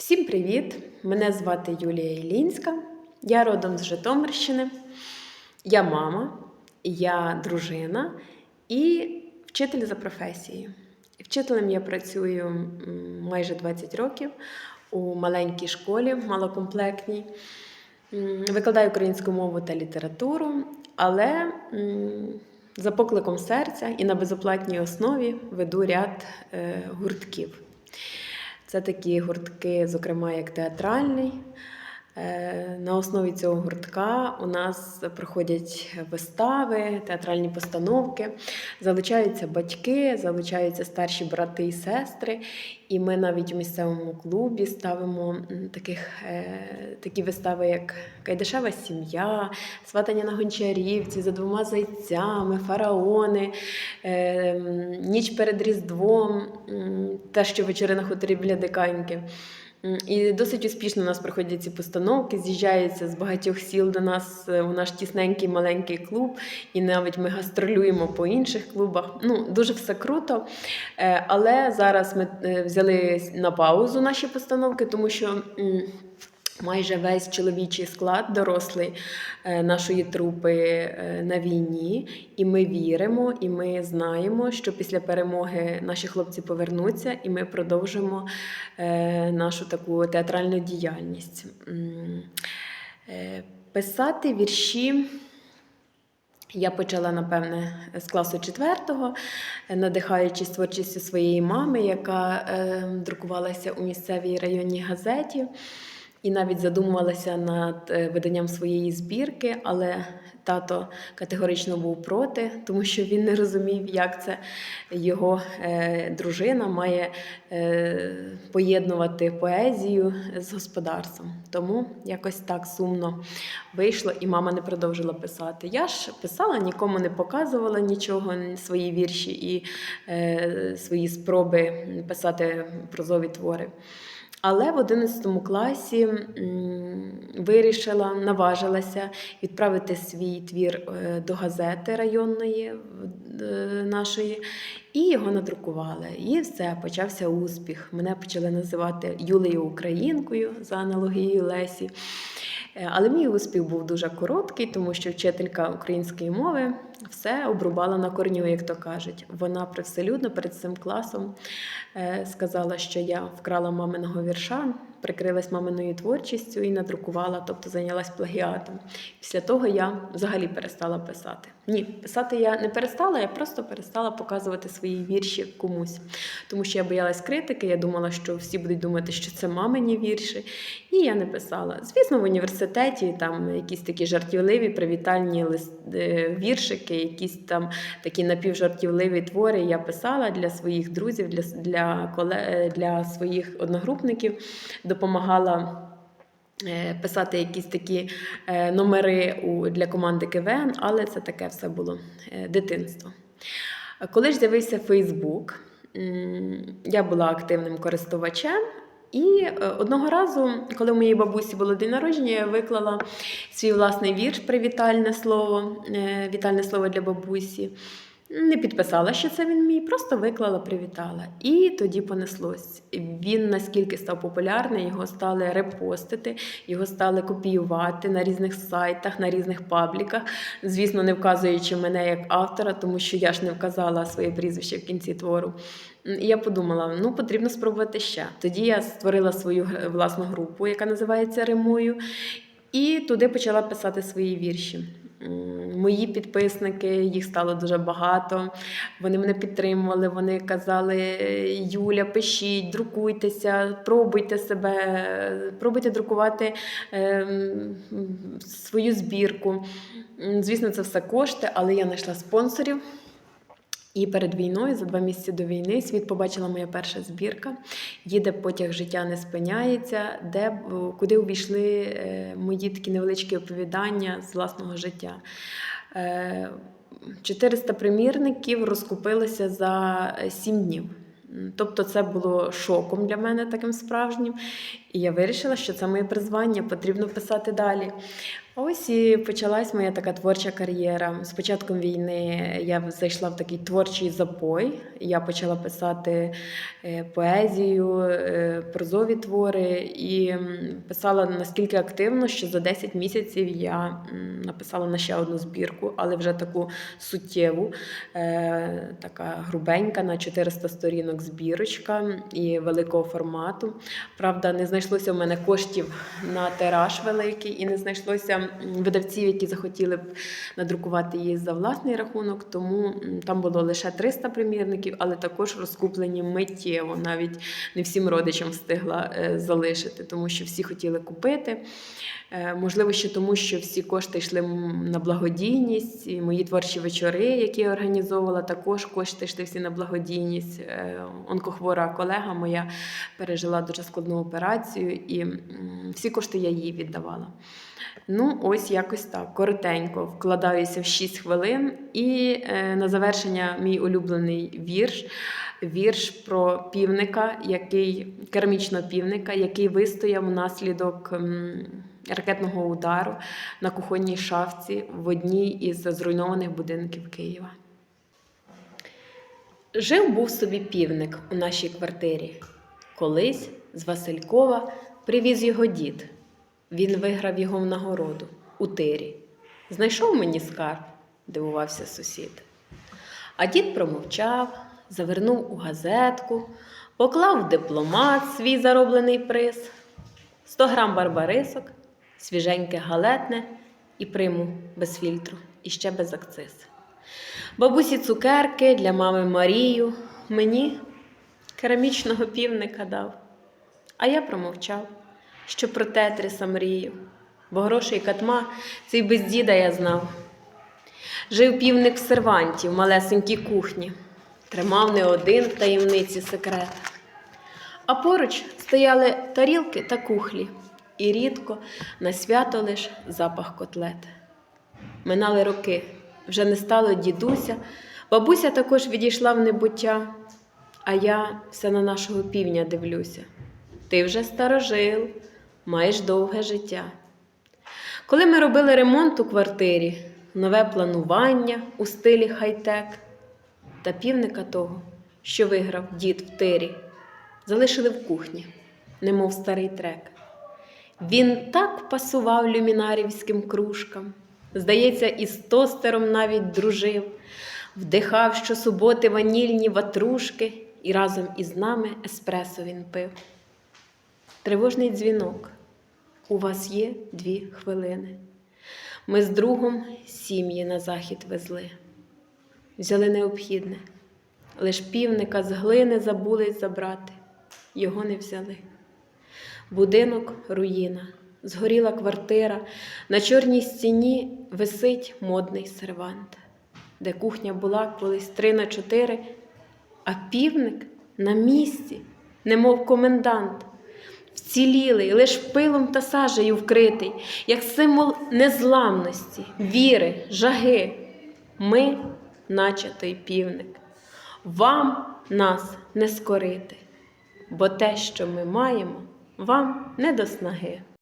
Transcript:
Всім привіт! Мене звати Юлія Ілінська. Я родом з Житомирщини. Я мама, я дружина і вчитель за професією. Вчителем я працюю майже 20 років у маленькій школі, малокомплектній. Викладаю українську мову та літературу, але за покликом серця і на безоплатній основі веду ряд е, гуртків. Це такі гуртки, зокрема, як театральний. Е, На основі цього гуртка у нас проходять вистави, театральні постановки, залучаються батьки, залучаються старші брати і сестри. І ми навіть у місцевому клубі ставимо таких, е, такі вистави, як Кайдашева сім'я, Сватання на гончарівці, за двома зайцями, фараони, е, Ніч перед Різдвом, те, що вечори на хуторі біля Диканьки. І досить успішно у нас проходять ці постановки, з'їжджаються з багатьох сіл до нас е, у наш тісненький маленький клуб, і навіть ми гастролюємо по інших клубах. Ну, дуже все круто. Е, Але зараз ми е, взяли на паузу наші постановки, тому що. Майже весь чоловічий склад дорослий е, нашої трупи е, на війні, і ми віримо, і ми знаємо, що після перемоги наші хлопці повернуться, і ми продовжимо е, нашу таку театральну діяльність. Писати вірші. Я почала, напевне, з класу четвертого, надихаючись творчістю своєї мами, яка друкувалася у місцевій районній газеті, і навіть задумувалася над е, виданням своєї збірки, але тато категорично був проти, тому що він не розумів, як це його е, дружина має е, поєднувати поезію з господарством. Тому якось так сумно вийшло, і мама не продовжила писати. Я ж писала, нікому не показувала нічого, свої вірші і свої спроби писати прозові твори. Але в 11 класі вирішила, наважилася відправити свій твір е, до газети районної е, нашої, і його надрукували. І все, почався успіх. Мене почали називати Юлею Українкою за аналогією Лесі. Е, Але мій успіх був дуже короткий, тому що вчителька української мови все обрубала на корню, як то кажуть. Вона привселюдно перед цим класом е, сказала, що я вкрала маминого вірша, прикрилась маминою творчістю і надрукувала, тобто зайнялась плагіатом. Після того я взагалі перестала писати. Ні, писати я не перестала, я просто перестала показувати свої вірші комусь. Тому що я боялась критики, я думала, що всі будуть думати, що це мамині вірші. І я не писала. Звісно, в університеті там якісь такі жартівливі, привітальні лист, е, віршики, якісь там такі напівжартівливі твори я писала для своїх друзів, для, для, коле- для своїх одногрупників, допомагала. е, Писати якісь такі е, номери для команди КВН, але це таке все було е, дитинство. Коли ж з'явився Фейсбук, я була активним користувачем. І одного разу, коли у моєї бабусі було день народження, я виклала свій власний вірш Привітальне слово, вітальне слово для бабусі. Не підписала, що це він мій, просто виклала, привітала. І тоді понеслось. Він наскільки став популярний, його стали репостити, його стали копіювати на різних сайтах, на різних пабліках. Звісно, не вказуючи мене як автора, тому що я ж не вказала своє прізвище в кінці твору. І я подумала, ну потрібно спробувати ще. Тоді я створила свою власну групу, яка називається Римую, і туди почала писати свої вірші. Мої підписники, їх стало дуже багато. Вони мене підтримували. Вони казали: Юля, пишіть, друкуйтеся, пробуйте себе, пробуйте друкувати ем, свою збірку. Звісно, це все кошти, але я знайшла спонсорів. І перед війною, за два місяці до війни, світ побачила моя перша збірка. Їде потяг життя не спиняється, де е, куди увійшли е, мої такі невеличкі оповідання з власного життя. Е, 400 примірників розкупилися за 7 днів. Тобто це було шоком для мене таким справжнім. І я вирішила, що це моє призвання, потрібно писати далі. Ось і почалась моя така творча кар'єра. З початком війни я зайшла в такий творчий запой. Я почала писати е, поезію, е, прозові твори і писала наскільки активно, що за 10 місяців я написала на ще одну збірку, але вже таку суттєву, е, така грубенька на 400 сторінок збірочка і великого формату. Правда, не знайшлося в мене коштів на тираж великий, і не знайшлося видавців, які захотіли б надрукувати її за власний рахунок. Тому там було лише 300 примірників, але також розкуплені миттєво. Навіть не всім родичам встигла е, залишити, тому що всі хотіли купити. Е, Можливо, ще тому, що всі кошти йшли на благодійність, і мої творчі вечори, які я організовувала, також кошти йшли всі на благодійність. Е, Онкохвора колега моя пережила дуже складну операцію, і всі кошти я їй віддавала. Ну, ось якось так, коротенько, вкладаюся в 6 хвилин. І е, на завершення мій улюблений вірш. Вірш про півника, який керамічного півника, який вистояв внаслідок м, ракетного удару на кухонній шафці в одній із зруйнованих будинків Києва. Жив був собі півник у нашій квартирі. Колись з Василькова привіз його дід. Він виграв його в нагороду у тирі. Знайшов мені скарб, дивувався сусід. А дід промовчав, завернув у газетку, поклав в дипломат свій зароблений приз, 100 грам барбарисок, свіженьке галетне і приму без фільтру, і ще без акциз. Бабусі цукерки для мами Марію, мені керамічного півника дав. А я промовчав, що про тетриса мрію, бо грошей катма цей без діда я знав. Жив півник в серванті в малесенькій кухні, тримав не один в таємниці секрет. А поруч стояли тарілки та кухлі, і рідко на свято лиш запах котлет. Минали роки, вже не стало дідуся, бабуся також відійшла в небуття, а я все на нашого півня дивлюся. Ти вже старожил, маєш довге життя. Коли ми робили ремонт у квартирі, нове планування у стилі хай-тек, та півника того, що виграв дід в тирі, залишили в кухні, немов старий трек. Він так пасував люмінарівським кружкам, здається, із тостером навіть дружив, вдихав щосуботи ванільні ватрушки, і разом із нами еспресо він пив. Тривожний дзвінок. У вас є дві хвилини. Ми з другом сім'ї на захід везли. Взяли необхідне, лиш півника з глини забули забрати, його не взяли. Будинок руїна, згоріла квартира, на чорній стіні висить модний сервант, де кухня була колись три на чотири, а півник на місці, немов комендант, вцілілий, лиш пилом та сажею вкритий, як символ незламності, віри, жаги. Ми, наче той півник, вам нас не скорити, бо те, що ми маємо, вам не до снаги.